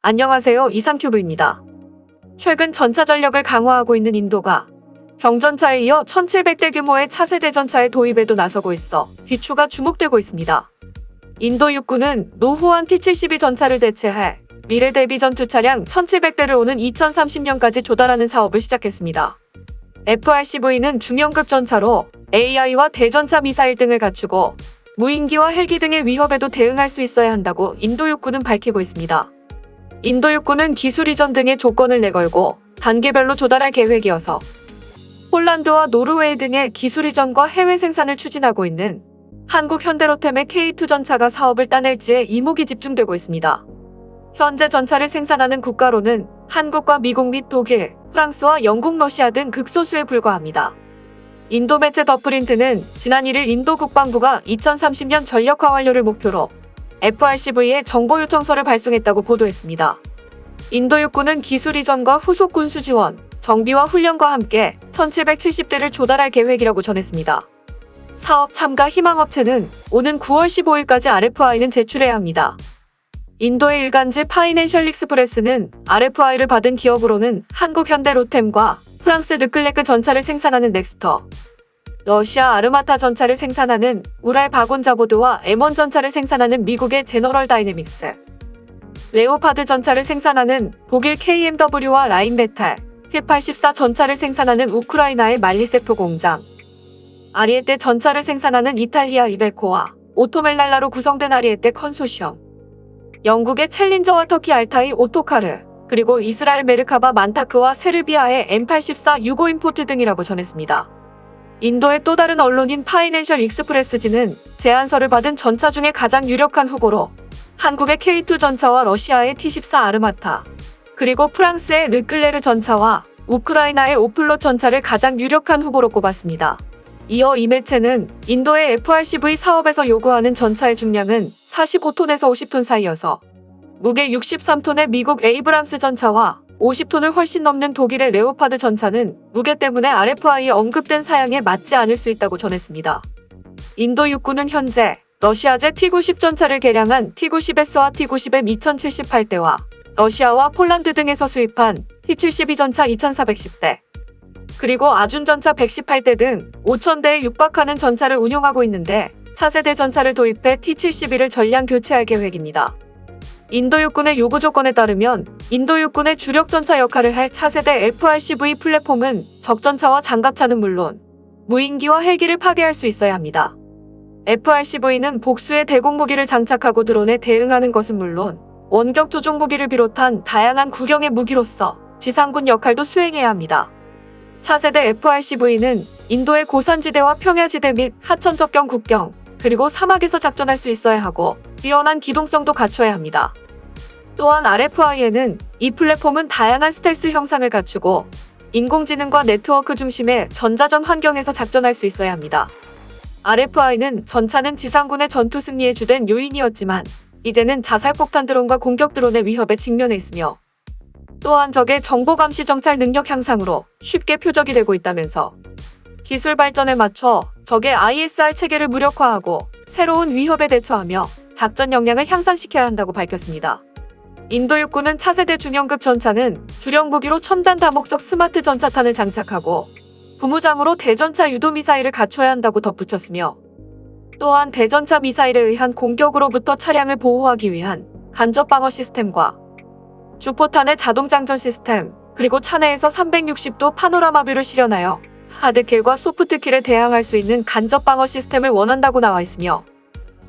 안녕하세요. 이상큐브입니다. 최근 전차 전력을 강화하고 있는 인도가 경전차에 이어 1700대 규모의 차세대 전차의 도입에도 나서고 있어 귀추가 주목되고 있습니다. 인도 육군은 노후한 T-72 전차를 대체할 미래 대비 전투 차량 1700대를 오는 2030년까지 조달하는 사업을 시작했습니다. FRCV는 중형급 전차로 AI와 대전차 미사일 등을 갖추고 무인기와 헬기 등의 위협에도 대응할 수 있어야 한다고 인도 육군은 밝히고 있습니다. 인도 육군은 기술 이전 등의 조건을 내걸고 단계별로 조달할 계획이어서 폴란드와 노르웨이 등의 기술 이전과 해외 생산을 추진하고 있는 한국 현대로템의 K2 전차가 사업을 따낼지에 이목이 집중되고 있습니다. 현재 전차를 생산하는 국가로는 한국과 미국 및 독일, 프랑스와 영국, 러시아 등 극소수에 불과합니다. 인도 매체 더 프린트는 지난 1일 인도 국방부가 2030년 전력화 완료를 목표로 FRCV에 정보 요청서를 발송했다고 보도했습니다. 인도 육군은 기술 이전과 후속 군수 지원, 정비와 훈련과 함께 1770대를 조달할 계획이라고 전했습니다. 사업 참가 희망 업체는 오는 9월 15일까지 RFI는 제출해야 합니다. 인도의 일간지 파이낸셜 익스프레스는 RFI를 받은 기업으로는 한국 현대 로템과 프랑스 르클레크 전차를 생산하는 넥스터, 러시아 아르마타 전차를 생산하는 우랄 바곤 자보드와 M1 전차를 생산하는 미국의 제너럴 다이내믹스, 레오파드 전차를 생산하는 독일 KMW와 라인 메탈, P-84 전차를 생산하는 우크라이나의 말리세프 공장, 아리에떼 전차를 생산하는 이탈리아 이베코와 오토멜랄라로 구성된 아리에떼 컨소시엄, 영국의 챌린저와 터키 알타이 오토카르, 그리고 이스라엘 메르카바 만타크와 세르비아의 M84 유고 임포트 등이라고 전했습니다. 인도의 또 다른 언론인 파이낸셜 익스프레스지는 제안서를 받은 전차 중에 가장 유력한 후보로 한국의 K2 전차와 러시아의 T14 아르마타, 그리고 프랑스의 르클레르 전차와 우크라이나의 오플롯 전차를 가장 유력한 후보로 꼽았습니다. 이어 이 매체는 인도의 FRCV 사업에서 요구하는 전차의 중량은 45톤에서 50톤 사이여서 무게 63톤의 미국 에이브람스 전차와 50톤을 훨씬 넘는 독일의 레오파드 전차는 무게 때문에 RFI에 언급된 사양에 맞지 않을 수 있다고 전했습니다. 인도 육군은 현재 러시아제 T-90 전차를 개량한 T-90S와 T-90M 2078대와 러시아와 폴란드 등에서 수입한 T-72 전차 2410대, 그리고 아준 전차 118대 등 5,000대에 육박하는 전차를 운용하고 있는데 차세대 전차를 도입해 T-72를 전량 교체할 계획입니다. 인도 육군의 요구 조건에 따르면 인도 육군의 주력 전차 역할을 할 차세대 FRCV 플랫폼은 적전차와 장갑차는 물론 무인기와 헬기를 파괴할 수 있어야 합니다. FRCV는 복수의 대공 무기를 장착하고 드론에 대응하는 것은 물론 원격 조종 무기를 비롯한 다양한 구경의 무기로서 지상군 역할도 수행해야 합니다. 차세대 FRCV는 인도의 고산지대와 평야지대 및 하천 접경 국경, 그리고 사막에서 작전할 수 있어야 하고 뛰어난 기동성도 갖춰야 합니다. 또한 RFI에는 이 플랫폼은 다양한 스텔스 형상을 갖추고 인공지능과 네트워크 중심의 전자전 환경에서 작전할 수 있어야 합니다. RFI는 전차는 지상군의 전투 승리에 주된 요인이었지만 이제는 자살폭탄 드론과 공격 드론의 위협에 직면해 있으며 또한 적의 정보 감시 정찰 능력 향상으로 쉽게 표적이 되고 있다면서 기술 발전에 맞춰 적의 ISR 체계를 무력화하고 새로운 위협에 대처하며 작전 역량을 향상시켜야 한다고 밝혔습니다. 인도 육군은 차세대 중형급 전차는 주력 무기로 첨단 다목적 스마트 전차탄을 장착하고 부무장으로 대전차 유도 미사일을 갖춰야 한다고 덧붙였으며 또한 대전차 미사일에 의한 공격으로부터 차량을 보호하기 위한 간접 방어 시스템과 주포탄의 자동 장전 시스템, 그리고 차내에서 360도 파노라마 뷰를 실현하여 하드킬과 소프트킬에 대항할 수 있는 간접 방어 시스템을 원한다고 나와 있으며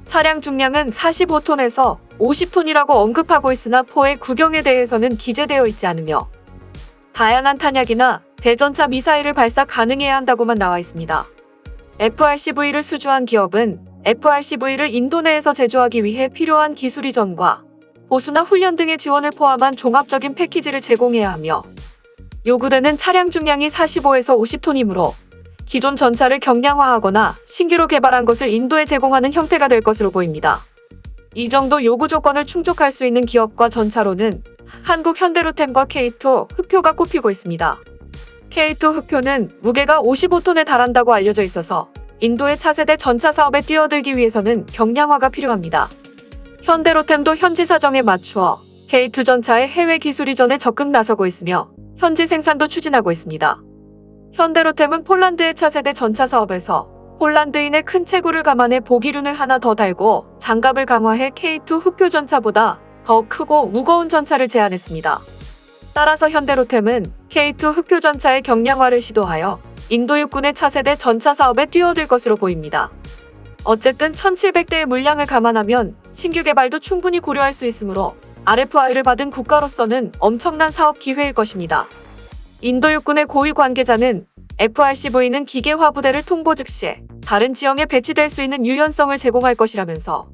차량 중량은 45톤에서 50톤이라고 언급하고 있으나 포의 구경에 대해서는 기재되어 있지 않으며 다양한 탄약이나 대전차 미사일을 발사 가능해야 한다고만 나와 있습니다. FRCV를 수주한 기업은 FRCV를 인도 내에서 제조하기 위해 필요한 기술 이전과 보수나 훈련 등의 지원을 포함한 종합적인 패키지를 제공해야 하며 요구되는 차량 중량이 45에서 50톤이므로 기존 전차를 경량화하거나 신규로 개발한 것을 인도에 제공하는 형태가 될 것으로 보입니다. 이 정도 요구 조건을 충족할 수 있는 기업과 전차로는 한국 현대로템과 K2 흡표가 꼽히고 있습니다. K2 흡표는 무게가 55톤에 달한다고 알려져 있어서 인도의 차세대 전차 사업에 뛰어들기 위해서는 경량화가 필요합니다. 현대로템도 현지 사정에 맞추어 K2 전차의 해외 기술 이전에 적극 나서고 있으며 현지 생산도 추진하고 있습니다. 현대로템은 폴란드의 차세대 전차 사업에서 폴란드인의 큰 체구를 감안해 보기륜을 하나 더 달고 장갑을 강화해 K2 흡표 전차보다 더 크고 무거운 전차를 제안했습니다. 따라서 현대로템은 K2 흡표 전차의 경량화를 시도하여 인도 육군의 차세대 전차 사업에 뛰어들 것으로 보입니다. 어쨌든 1700대의 물량을 감안하면 신규 개발도 충분히 고려할 수 있으므로 RFI를 받은 국가로서는 엄청난 사업 기회일 것입니다. 인도 육군의 고위 관계자는 FRCV는 기계화 부대를 통보 즉시 다른 지형에 배치될 수 있는 유연성을 제공할 것이라면서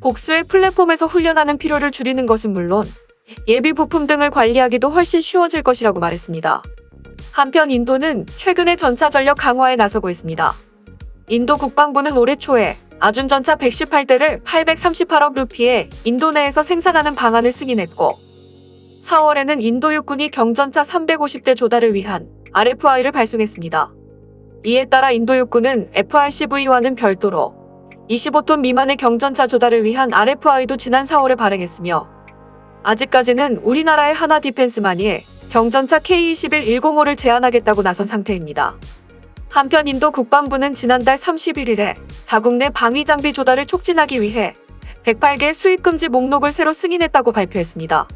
복수의 플랫폼에서 훈련하는 필요를 줄이는 것은 물론 예비 부품 등을 관리하기도 훨씬 쉬워질 것이라고 말했습니다. 한편 인도는 최근에 전차 전력 강화에 나서고 있습니다. 인도 국방부는 올해 초에 아준 전차 118대를 838억 루피에 인도 내에서 생산하는 방안을 승인했고 4월에는 인도 육군이 경전차 350대 조달을 위한 RFI를 발송했습니다. 이에 따라 인도 육군은 FRCV와는 별도로 25톤 미만의 경전차 조달을 위한 RFI도 지난 4월에 발행했으며 아직까지는 우리나라의 하나 디펜스만이 경전차 K21-105를 제안하겠다고 나선 상태입니다. 한편 인도 국방부는 지난달 31일에 다국 내 방위 장비 조달을 촉진하기 위해 108개 수입 금지 목록을 새로 승인했다고 발표했습니다.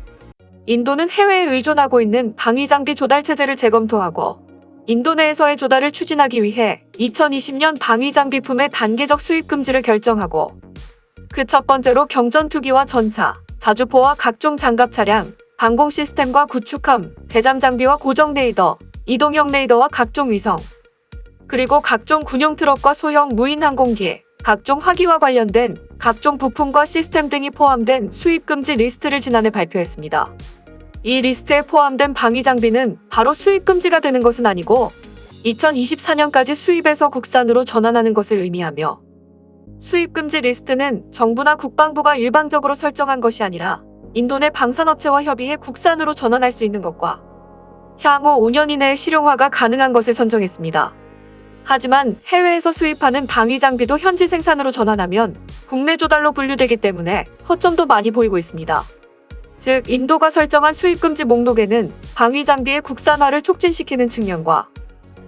인도는 해외에 의존하고 있는 방위 장비 조달 체제를 재검토하고 인도 내에서의 조달을 추진하기 위해 2020년 방위 장비 품의 단계적 수입 금지를 결정하고 그 첫 번째로 경전 투기와 전차, 자주포와 각종 장갑 차량, 방공 시스템과 구축함, 대잠 장비와 고정 레이더, 이동형 레이더와 각종 위성, 그리고 각종 군용 트럭과 소형 무인 항공기, 각종 화기와 관련된 각종 부품과 시스템 등이 포함된 수입 금지 리스트를 지난해 발표했습니다. 이 리스트에 포함된 방위 장비는 바로 수입 금지가 되는 것은 아니고 2024년까지 수입에서 국산으로 전환하는 것을 의미하며 수입 금지 리스트는 정부나 국방부가 일방적으로 설정한 것이 아니라 인도 내 방산업체와 협의해 국산으로 전환할 수 있는 것과 향후 5년 이내에 실용화가 가능한 것을 선정했습니다. 하지만 해외에서 수입하는 방위 장비도 현지 생산으로 전환하면 국내 조달로 분류되기 때문에 허점도 많이 보이고 있습니다. 즉, 인도가 설정한 수입금지 목록에는 방위 장비의 국산화를 촉진시키는 측면과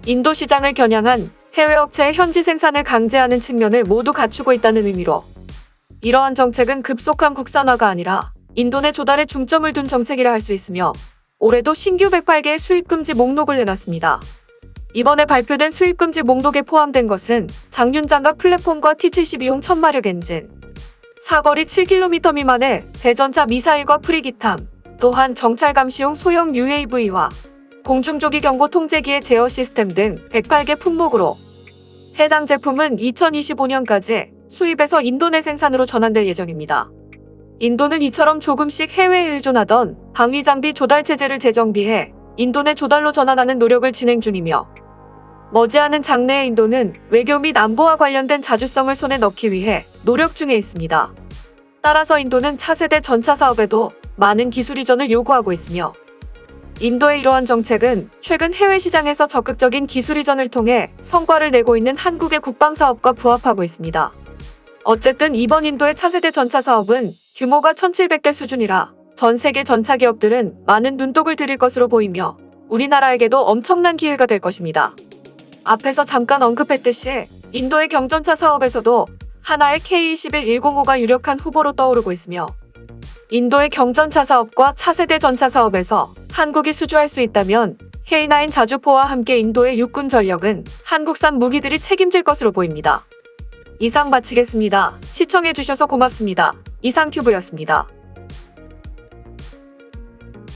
인도 시장을 겨냥한 해외 업체의 현지 생산을 강제하는 측면을 모두 갖추고 있다는 의미로 이러한 정책은 급속한 국산화가 아니라 인도 내 조달에 중점을 둔 정책이라 할 수 있으며 올해도 신규 108개의 수입금지 목록을 내놨습니다. 이번에 발표된 수입금지 목록에 포함된 것은 장륜장갑 플랫폼과 T-72용 천마력 엔진, 사거리 7km 미만의 대전차 미사일과 프리기탐, 또한 정찰 감시용 소형 UAV와 공중조기 경보 통제기의 제어 시스템 등 108개 품목으로 해당 제품은 2025년까지 수입에서 인도 내 생산으로 전환될 예정입니다. 인도는 이처럼 조금씩 해외에 의존하던 방위 장비 조달 체제를 재정비해 인도 내 조달로 전환하는 노력을 진행 중이며 머지않은 장래의 인도는 외교 및 안보와 관련된 자주성을 손에 넣기 위해 노력 중에 있습니다. 따라서 인도는 차세대 전차 사업에도 많은 기술 이전을 요구하고 있으며 인도의 이러한 정책은 최근 해외 시장에서 적극적인 기술 이전을 통해 성과를 내고 있는 한국의 국방 사업과 부합하고 있습니다. 어쨌든 이번 인도의 차세대 전차 사업은 규모가 1700대 수준이라 전 세계 전차 기업들은 많은 눈독을 들일 것으로 보이며 우리나라에게도 엄청난 기회가 될 것입니다. 앞에서 잠깐 언급했듯이 인도의 경전차 사업에서도 하나의 K21-105가 유력한 후보로 떠오르고 있으며 인도의 경전차 사업과 차세대 전차 사업에서 한국이 수주할 수 있다면 K9 자주포와 함께 인도의 육군 전력은 한국산 무기들이 책임질 것으로 보입니다. 이상 마치겠습니다. 시청해주셔서 고맙습니다. 이상 큐브였습니다.